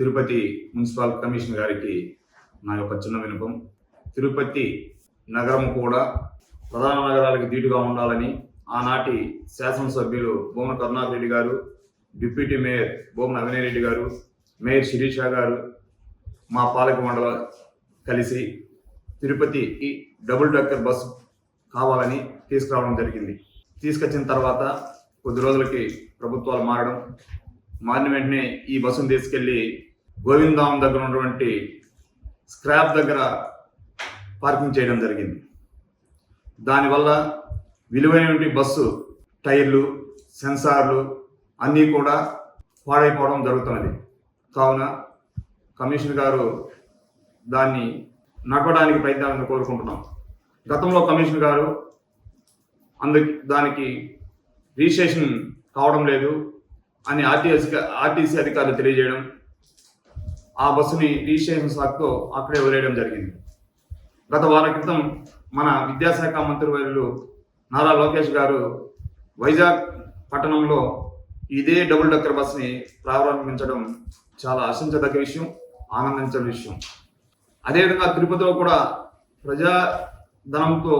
Tirupati municipal commission గారికి నా యొక్క చిన్న వినపం. తిరుపతి నగరం కూడా ప్రధాన నగరాలకు ధీటుగా ఉండాలని ఆనాటి శాసనసభ్యులు Bhumana Karunakar Reddy garu deputy mayor Bhumana Avinay Reddy garu mayor Sirisha గారు మా పాలక మండల కలిసి తిరుపతికి డబుల్ డెక్కర్ బస్సు కావాలని తీసుకురావడం జరిగింది. తీసుకొచ్చిన తర్వాత కొద్ది రోజులకి ప్రభుత్వాలు మారడం మారిన వెంటనే ఈ బస్సును తీసుకెళ్ళి గోవిందాం దగ్గర ఉన్నటువంటి స్క్రాప్ దగ్గర పార్కింగ్ చేయడం జరిగింది. దానివల్ల విలువైనటువంటి బస్సు టైర్లు సెన్సార్లు అన్నీ కూడా పాడైపోవడం జరుగుతున్నది. కావున కమిషనర్ గారు దాన్ని నడపడానికి ప్రయత్నాలను కోరుకుంటున్నాం. గతంలో కమిషనర్ గారు అందు దానికి రిజిస్ట్రేషన్ కావడం లేదు అని ఆర్టీఎస్ ఆర్టీసీ అధికారులు తెలియజేయడం ఆ బస్సుని రిజిస్ట్రేషన్ సాక్తో అక్కడే వదిలేయడం జరిగింది. గత వారం క్రితం మన విద్యాశాఖ మంత్రి వర్యులు నారా లోకేష్ గారు వైజాగ్ పట్టణంలో ఇదే డబుల్ డెక్కర్ బస్ని ప్రారంభించడం చాలా ఆశించదగ్గ విషయం ఆనందించే విషయం. అదేవిధంగా తిరుపతిలో కూడా ప్రజాధనంతో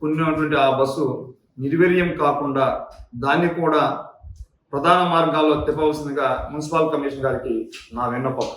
కొన్నటువంటి ఆ బస్సు నిర్వీర్యం కాకుండా దాన్ని కూడా ప్రధాన మార్గాల్లో తిప్పవలసిందిగా మున్సిపల్ కమిషన్ గారికి నా విన్నపం.